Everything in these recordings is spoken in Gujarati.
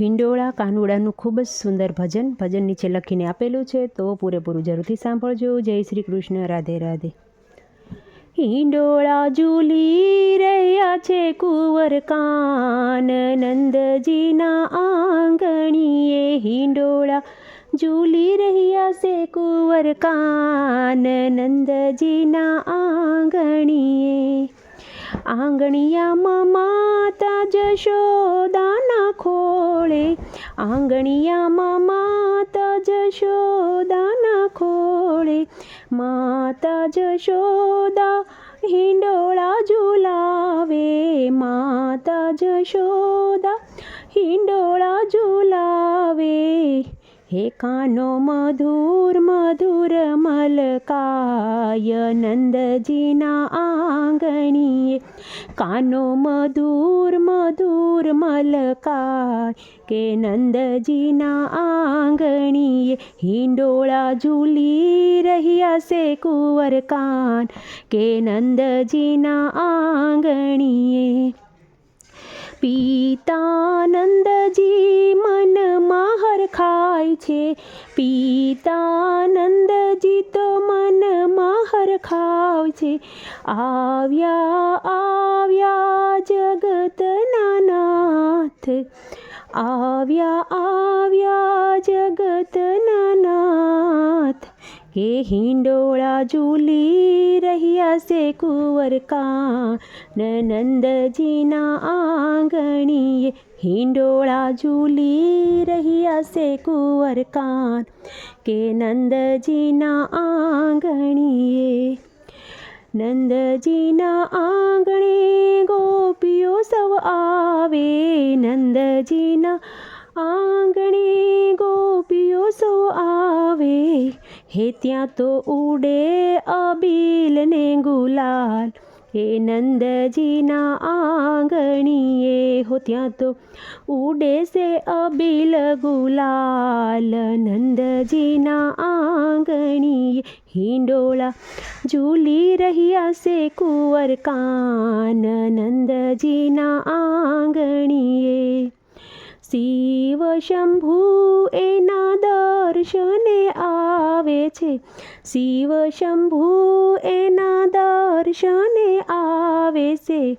હિંડોળા કાનુડાનું ખૂબ જ સુંદર ભજન ભજન નીચે લખીને આપેલું છે, તો પૂરેપૂરું જરૂરથી સાંભળજો. જય શ્રી કૃષ્ણ, રાધે રાધે. હિંડોળા ઝૂલી રહ્યા છે કુંવર કાન, નંદજીના આંગણીએ હિંડોળા ઝૂલી રહ્યા છે કુંવર કાન, નંદજીના આંગણીએ. આંગણિયામાં માતા ખોળે આંગણિયામાં માતા જશોદાના ખોળે. માતા જશોદા હિંડોળા ઝુલાવે. માતા જશોદા હિંડોળા ઝુલાવે. હે કાનો મધુર મધુર મલકાય નંદજીના આંગણીએ કાનો મધુર મધુર મલકાય કે નંદજીના આંગણીએ હિંડોળા ઝૂલી રહ્યા છે કુંવર કાન કે નંદજીના આંગણીએ પિતાનંદજી હરખાય છે. પિતાનંદજી તો મનમાં હરખાવ છે. આવ્યા આવ્યા જગતના નાથ આવ્યા આવ્યા જગતના નાથ હે હિંડોળા ઝૂલી રહ્યા છે કુંવરકા નંદજીના આંગણીએ હિંડોળા ઝૂલી રહ્યા છે કુંવર કાન કે નંદજીના આંગણીએ નંદજીના આંગણે ગોપીઓ સૌ આવે નંદજીના આંગણે હે ત્યાં તો ઉડે અબીલ ને ગુલાલ. હે નંદજીના આંગણીએ, હો ત્યાં તો ઉડે છે અબીલ ગુલાલ. નંદજીના આંગણીએ હિંડોળા ઝૂલી રહ્યા છે કુંવર કાન. નંદજીના આંગણીએ, શિવ શંભુ એના દર્શને આવે છે. શિવ શંભુ એના દર્શને આવે છે.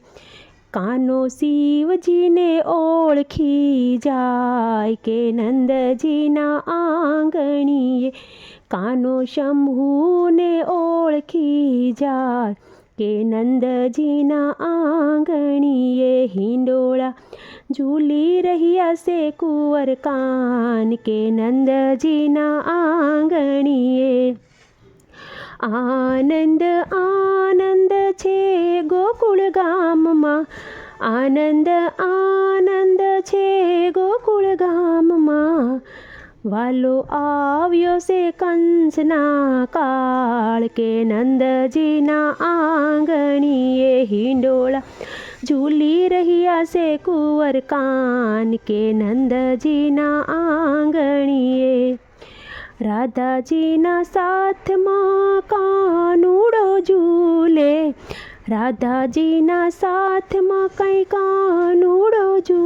કાનો શિવજીને ઓળખી જાય કે નંદજીના આંગણીએ. કાનો શંભુને ઓળખી જાય કે નંદજીના આંગણીએ. હિંડોળા ઝૂલી રહ્યા છે કુંવર કાન કે નંદજીના આંગણીએ આનંદ આનંદ છે ગોકુળ ગામમાં આનંદ આનંદ છે ગોકુળ ગામમાં વાલો આવ્યો છે કંસના કાળ કે નંદજીના આંગણીએ હિંડોળા ઝૂલી રહ્યા છે કુંવર કાન કે નંદજીના આંગણીએ. રાધાજીના સાથમાં કાનુડો ઝૂલે. રાધાજીના સાથમાં કંઈ કાનુડો ઝૂલે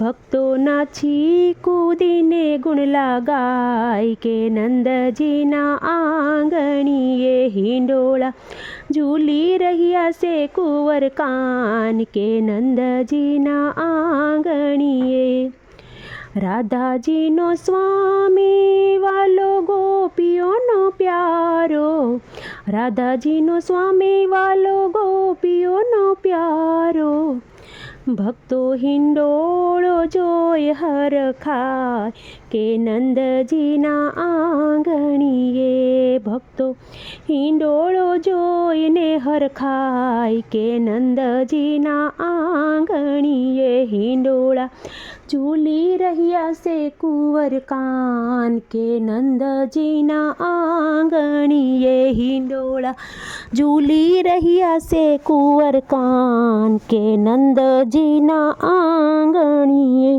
ભક્તોના છી કૂદીને ગુણ લગાય કે નંદજીના આંગણીએ હિંડોળા ઝૂલી રહ્યા છે કુંવર કાન કે નંદજીના આંગણીએ. રાધાજીનો સ્વામી વાલો ગોપીઓનો પ્યારો. રાધાજીનો સ્વામી વાલો પ્યારો ભક્તો હિંડોળો જોઈ હરખાય કે નંદજીના આંગણીએ ભક્તો હિંડોળો જોઈને હરખાય કે નંદજીના આંગણીએ હિંડોળા ઝૂલી રહ્યા છે કુંવર કાન કે નંદજીના આંગણીએ હિંડોળા ઝૂલી રહ્યા છે કુંવર કાન કે નંદજીના આંગણીએ